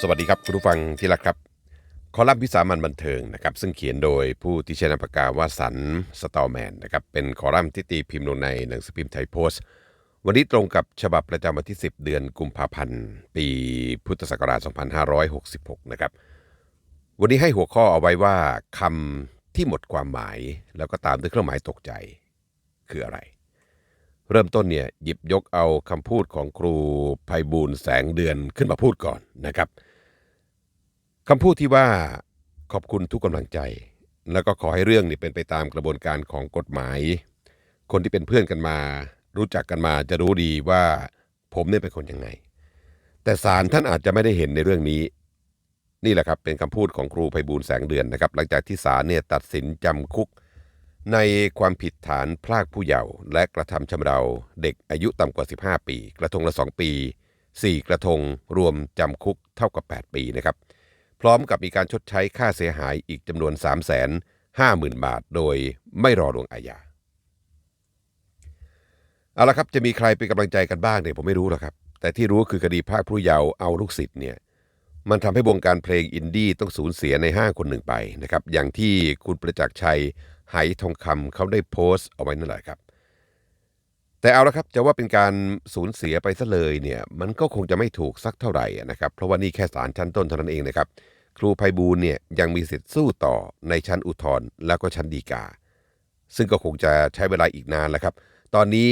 สวัสดีครับคุณผู้ฟังที่รักครับ คอลัมน์พิสามันบันเทิงนะครับซึ่งเขียนโดยผู้ที่ใช้นามปากกาว่าสันสตอแมนนะครับเป็นคอลัมน์ที่ตีพิมพ์ลงในหนังสือพิมพ์ไทยโพสต์ วันนี้ตรงกับฉบับประจำวันที่ 10 เดือนกุมภาพันธ์ ปีพุทธศักราช 2566 นะครับวันนี้ให้หัวข้อเอาไว้ว่าคำที่หมดความหมาย แล้วก็ตามด้วยเครื่องหมายตกใจคืออะไร เริ่มต้นเนี่ยหยิบยกเอาคำพูดของครูไพบูลแสงเดือนขึ้นมาพูดก่อนนะครับคำพูดที่ว่าขอบคุณทุกกำลังใจ แล้วก็ขอให้เรื่องนี่เป็นไปตามกระบวนการของกฎหมาย คนที่เป็นเพื่อนกันมา รู้จักกันมาจะรู้ดีว่าผมเนี่ยเป็นคนยังไง แต่ศาลท่านอาจจะไม่ได้เห็นในเรื่องนี้ นี่แหละครับเป็นคำพูดของครูไพบูลแสงเดือนนะครับ หลังจากที่ศาลเนี่ยตัดสินจำคุก ในความผิดฐานพรากผู้เยาว์และกระทำชำเราเด็กอายุต่ำกว่า 15 ปี กระทงละ 2 ปี 4 กระทงรวมจำคุกเท่ากับ 8 ปีนะครับ พร้อมกับมีการชดใช้ค่าเสียหายอีกจำนวน 3 5 0 0 0 0 บาท โดยไม่รอลงอาญาเอาละครับจะมีใครเป็นกำลังใจกันบ้างเนี่ยผมไม่รู้หรอกครับ แต่ที่รู้คือคดีพรากผู้เยาว์เอาลูกศิษย์เนี่ยมันทำให้วงการเพลงอินดี้ต้องสูญเสียในห้างคนหนึ่งไปนะครับอย่างที่คุณประจักษ์ชัย ไหทองคำเขาได้โพสต์เอาไว้นั่นแหละครับ แต่เอาละครับจะว่าเป็นการสูญเสียไปซะเลยเนี่ยมันก็คงจะไม่ถูกสักเท่าไหร่นะครับ เพราะว่านี่แค่ศาลชั้นต้นเท่านั้นเองนะครับ ครูไพบูลเนี่ยยังมีสิทธิ์สู้ต่อในชั้นอุทธรณ์แล้วก็ชั้นฎีกา ซึ่งก็คงจะใช้เวลาอีกนานแล้วครับ ตอนนี้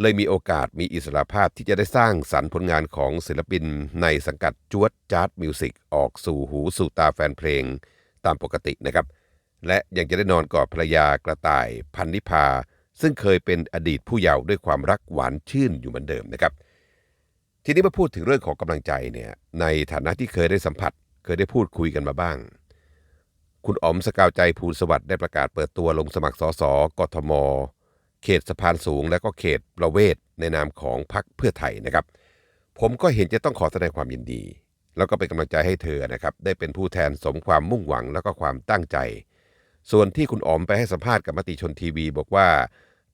เลยมีโอกาสมีอิสระภาพที่จะได้สร้างสรรค์ผลงานของศิลปินในสังกัดจวดจาร์ดมิวสิกออกสู่หูสู่ตาแฟนเพลงตามปกตินะครับ และยังจะได้นอนกอดภรรยากระต่ายพันนิพา ซึ่งเคยเป็นอดีตผู้เยาว์ด้วยความรักหวานชื่นอยู่เหมือนเดิมนะครับ ทีนี้มาพูดถึงเรื่องของกำลังใจเนี่ยในฐานะที่เคยได้สัมผัส เคยได้พูดคุยกันมาบ้าง คุณอ๋อมสกาวใจภูลสวัสดิ์ได้ประกาศเปิดตัวลงสมัครสสกทม เขตสะพานสูง และก็เขตประเวศในนามของพรรคเพื่อไทยนะครับ ผมก็เห็นจะต้องขอแสดงความยินดี แล้วก็เป็นกำลังใจให้เธอนะครับได้เป็นผู้แทนสมความมุ่งหวังแล้วก็ความตั้งใจ ส่วนที่คุณอ๋อมไปให้สัมภาษณ์กับมติชนทีวีบอกว่า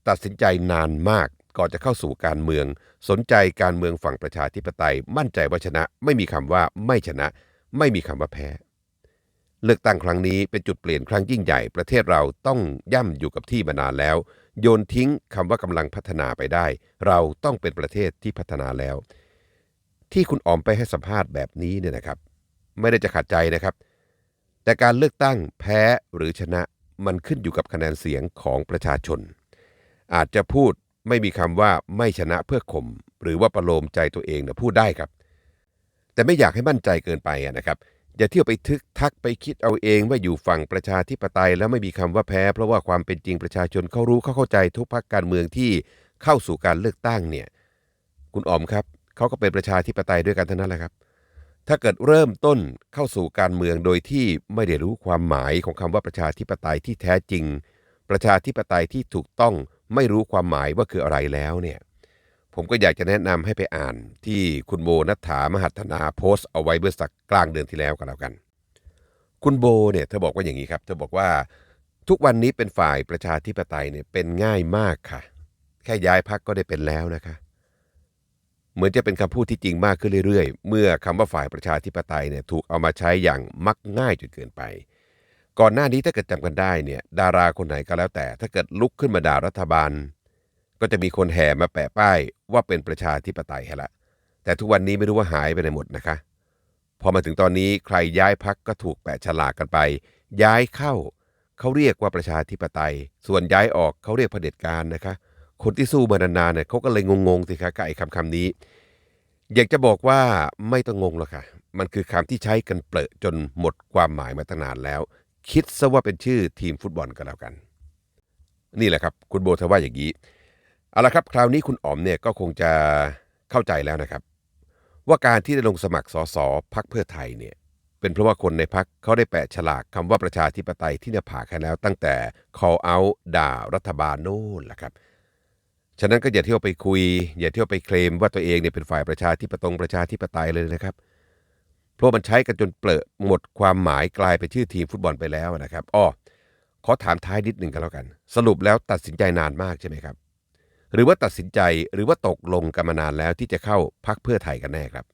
ตัดสินใจนานมากก่อนจะเข้าสู่การเมือง สนใจการเมืองฝั่งประชาธิปไตย มั่นใจว่าชนะ ไม่มีคำว่าไม่ชนะ ไม่มีคำว่าแพ้ เลือกตั้งครั้งนี้เป็นจุดเปลี่ยนครั้งยิ่งใหญ่ ประเทศเราต้องย่ำอยู่กับที่มานานแล้ว โยนทิ้งคำว่ากำลังพัฒนาไปได้ เราต้องเป็นประเทศที่พัฒนาแล้ว ที่คุณอ๋อมไปให้สัมภาษณ์แบบนี้เนี่ยนะครับ ไม่ได้จะขัดใจนะครับ แต่การเลือกตั้งแพ้หรือชนะมันขึ้นอยู่กับคะแนนเสียงของประชาชน อาจจะพูดไม่มีคำว่าไม่ชนะเพื่อข่มหรือว่าประโลมใจตัวเองนะพูดได้ครับ แต่ไม่อยากให้มั่นใจเกินไปนะครับ อย่าเที่ยวไปทึกทักไปคิดเอาเองว่าอยู่ฝั่งประชาธิปไตย แล้วไม่มีคำว่าแพ้ เพราะว่าความเป็นจริงประชาชนเขารู้เขาเข้าใจทุกพรรคการเมืองที่เข้าสู่การเลือกตั้งเนี่ย คุณออมครับเขาก็เป็นประชาธิปไตยด้วยกันทั้งนั้นแหละครับ ถ้าเกิดเริ่มต้นเข้าสู่การเมืองโดยที่ไม่ได้รู้ความหมายของคำว่าประชาธิปไตยที่แท้จริง ประชาธิปไตยที่ถูกต้องไม่รู้ความหมายว่าคืออะไรแล้วเนี่ย ผมก็อยากจะแนะนำให้ไปอ่านที่คุณโบนัฐถามหัฒนาโพสต์เอาไว้เมื่อสักกลางเดือนที่แล้วก็แล้วกัน คุณโบเนี่ยเธอบอกว่าอย่างนี้ครับ เธอบอกว่าทุกวันนี้เป็นฝ่ายประชาธิปไตยเนี่ยเป็นง่ายมากค่ะ แค่ย้ายพักก็ได้เป็นแล้วนะคะ เหมือนจะเป็นคำพูดที่จริงมากขึ้นเรื่อยๆ เมื่อคำว่าฝ่ายประชาธิปไตยเนี่ยถูกเอามาใช้อย่างมักง่ายจนเกินไป ก่อนหน้านี้ถ้าเกิดจำกันได้เนี่ยดาราคนไหนก็แล้วแต่ ถ้าเกิดลุกขึ้นมาด่ารัฐบาล ก็จะมีคนแห่มาแปะป้ายว่าเป็นประชาธิปไตยให้ละแต่ทุกวันนี้ไม่รู้ว่าหายไปไหนหมดนะคะ พอมาถึงตอนนี้ใครย้ายพักก็ถูกแปะฉลากกันไป ย้ายเข้าเขาเรียกว่าประชาธิปไตย ส่วนย้ายออกเขาเรียกเผด็จการนะคะ คนที่สู้มานานๆเนี่ยเขาก็เลยงงๆสิคะกับไอ้คำคำนี้ อยากจะบอกว่าไม่ต้องงงหรอกค่ะ มันคือคำที่ใช้กันเปลอะจนหมดความหมายมาตั้งนานแล้ว คิดซะว่าเป็นชื่อทีมฟุตบอลก็แล้วกัน นี่แหละครับ คุณโบเธอว่าอย่างนี้เอาละครับ คราวนี้คุณอ๋อมเนี่ยก็คงจะเข้าใจแล้วนะครับ ว่าการที่ได้ลงสมัครสสพักเพื่อไทยเนี่ยเป็นเพราะว่าคนในพักเขาได้แปะฉลากคำว่าประชาธิปไตยที่หน้าผากกันแล้ว ตั้งแต่ call out ด่ารัฐบาลโน่นแหละครับ ฉะนั้นก็อย่าเที่ยวไปคุย อย่าเที่ยวไปเคลมว่าตัวเองเนี่ยเป็นฝ่ายประชาธิปตงประชาธิปไตยเลยนะครับ เพราะมันใช้กันจนเปลอะหมดความหมายกลายไปนชื่อทีมฟุตบอลไปแล้วนะครับอ้อขอถามท้ายนิดหนึ่งกันแล้วกัน สรุปแล้วตัดสินใจนานมากใช่ไหมครับ หรือว่าตัดสินใจหรือว่าตกลงกันมานานแล้วที่จะเข้าพักเพื่อไทยกันแน่ครับ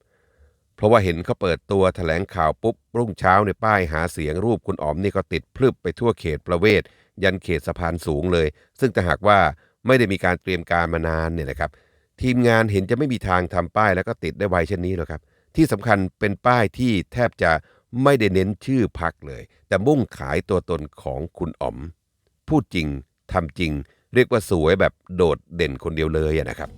เพราะว่าเห็นเขาเปิดตัวแถลงข่าวปุ๊บรุ่งเช้าในป้ายหาเสียงรูปคุณอ๋อมนี่ก็ติดพลึบไปทั่วเขตประเวศยันเขตสะพานสูงเลย ซึ่งถ้าหากว่า ไม่ได้มีการเตรียมการมานานเนี่ยนะครับ ทีมงานเห็นจะไม่มีทางทำป้ายแล้วก็ติดได้ไวเช่นนี้หรอกครับ ที่สำคัญเป็นป้ายที่แทบจะไม่ได้เน้นชื่อพักเลย แต่มุ่งขายตัวตนของคุณอ๋อม พูดจริงทำจริง เรียกว่าสวยแบบโดดเด่นคนเดียวเลยนะครับ